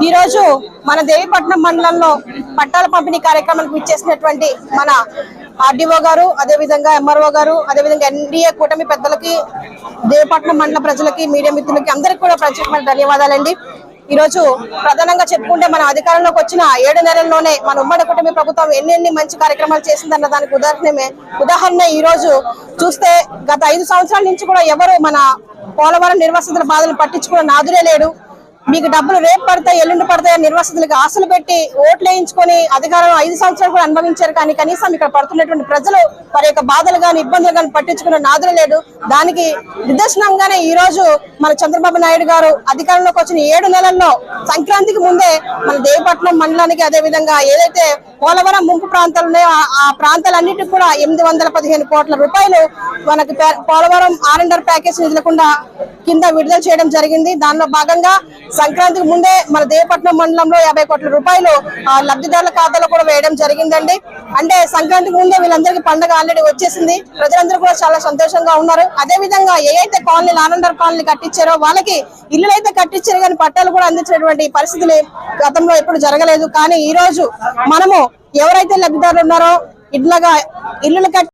ఈ రోజు మన దేవిపట్నం మండలంలో పట్టాల పంపిణీ కార్యక్రమానికి ఇచ్చేసినటువంటి మన ఆర్డీఓ గారు అదేవిధంగా ఎంఆర్ఓ గారు అదేవిధంగా ఎన్డీఏ కూటమి పెద్దలకి దేవిపట్నం మండల ప్రజలకి మీడియా మిత్రులకి అందరికీ కూడా ప్రత్యేకమైన ధన్యవాదాలండి. ఈ రోజు ప్రధానంగా చెప్పుకుంటే మన అధికారంలోకి వచ్చిన ఏడు నెలల్లోనే మన ఉమ్మడి కుటుంబ ప్రభుత్వం ఎన్ని మంచి కార్యక్రమాలు చేసిందన్న దానికి ఉదాహరణమే. ఉదాహరణ ఈ రోజు చూస్తే గత ఐదు సంవత్సరాల నుంచి కూడా ఎవరు మన పోలవరం నిర్వాసితుల బాధలు పట్టించుకున్న నాదులే లేడు. మీకు డబ్బులు రేపు పడతాయి ఎల్లుండి పడతాయి నిర్వాసితులకు ఆశలు పెట్టి ఓట్లు వేయించుకొని అధికారం ఐదు సంవత్సరాలు కూడా అనుభవించారు. కానీ కనీసం ఇక్కడ పడుతున్నటువంటి ప్రజలు వారి యొక్క బాధలు కానీ ఇబ్బందులు కానీ పట్టించుకున్న నాదులు లేడు. దానికి నిదర్శనంగానే ఈ రోజు మన చంద్రబాబు నాయుడు గారు అధికారంలోకి వచ్చిన ఏడు నెలల్లో సంక్రాంతికి ముందే మన దేవపట్నం మండలానికి అదే విధంగా ఏదైతే పోలవరం ముంపు ప్రాంతాలు ఉన్నాయో ఆ- ప్రాంతాలన్నిటికి కూడా ఎనిమిది వందల పదిహేను కోట్ల రూపాయలు మనకి Polavaram R and R package నిధులకుండా కింద విడుదల చేయడం జరిగింది. దానిలో భాగంగా సంక్రాంతికి ముందే మన దేవపట్నం మండలంలో యాభై కోట్ల రూపాయలు ఆ, లబ్ధిదారుల ఖాతాలో కూడా వేయడం జరిగిందండి. అంటే సంక్రాంతికి ముందే వీళ్ళందరికీ పండుగ ఆల్రెడీ వచ్చేసింది. ప్రజలందరూ కూడా చాలా సంతోషంగా ఉన్నారు. అదే విధంగా ఏ అయితే కాలనీలు ఆనందర్ కాలనీ కట్టించారో వాళ్ళకి ఇల్లులు అయితే కట్టించారు కానీ పట్టాలు కూడా అందించినటువంటి పరిస్థితులు గతంలో ఎప్పుడు జరగలేదు. కానీ ఈ రోజు మనము ఎవరైతే లబ్ధిదారులు ఉన్నారో ఇట్లాగా ఇల్లులు కట్టి